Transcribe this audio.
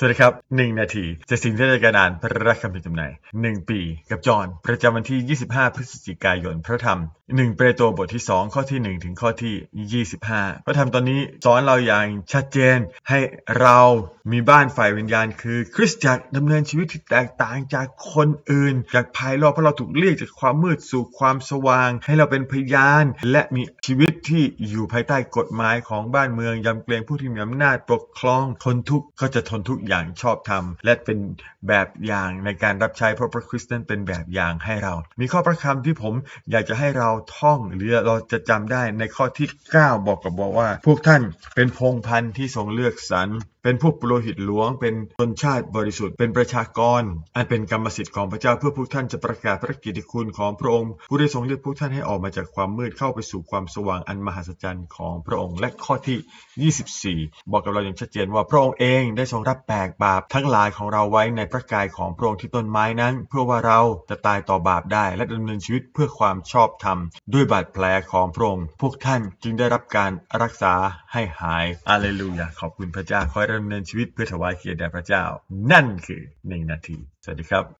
สวัสดีครับ 1 นาทีจากสิ่งที่ได้การอ่านพระราชคำพิจำนาย1 ปี กับจอห์นประจำวันที่ 25 พฤศจิกายนพระธรรม 1 เปโตรบทที่ 2 ข้อที่ 1 ถึงข้อที่ 25 พระธรรมตอนนี้สอนเราอย่างชัดเจน ให้เรามีบ้านฝ่ายวิญญาณ คือคริสตจักรดำเนินชีวิตที่แตกต่างจากคนอื่น จากภายนอกเพราะเราถูกเรียกจากความมืดสู่ความสว่าง ให้เราเป็นพยานและมีชีวิต ที่อยู่ภายใต้กฎหมายของบ้านเมืองยำเกรงผู้ที่มีอำนาจปกครองทนทุกข์ก็จะทนทุกข์อย่างชอบธรรม และเป็นแบบอย่างในการรับใช้พระพระคริสต์นั้นเป็นแบบอย่างให้เรา มีข้อพระคำที่ผมอยากจะให้เราท่องหรือเราจะจำได้ในข้อที่ 9 บอกกับบอกว่า พวกท่านเป็นพงพันธุ์ที่ทรงเลือกสรรเป็นผู้ปุโรหิตหลวง เป็นชนชาติบริสุทธิ์ เป็นประชากร อันเป็นกรรมสิทธิ์ของพระเจ้าเพื่อพวกท่านจะประกาศพระกิตติคุณของพระองค์ ผู้ได้ทรงเลือกพวกท่านให้ออกมาจากความมืดเข้าไปสู่ความสว่างอันมหัศจรรย์ของพระองค์ และข้อที่ 24 บอกกับเราอย่างชัดเจนว่าพระองค์เองได้ทรงรับแบกบาปทั้งหลายของเราไว้ในพระกายของพระองค์ที่ต้นไม้นั้น เพื่อว่าเราจะตายต่อบาปได้ และดำเนินชีวิตเพื่อความชอบธรรม ด้วยบาดแผลของพระองค์พวกท่านจึงได้รับการรักษาให้หายอาเลลูยาขอบคุณพระเจ้าขอให้เราดำเนินชีวิตเพื่อถวายเกียรติแด่พระเจ้า นั่นคือหนึ่งนาที สวัสดีครับ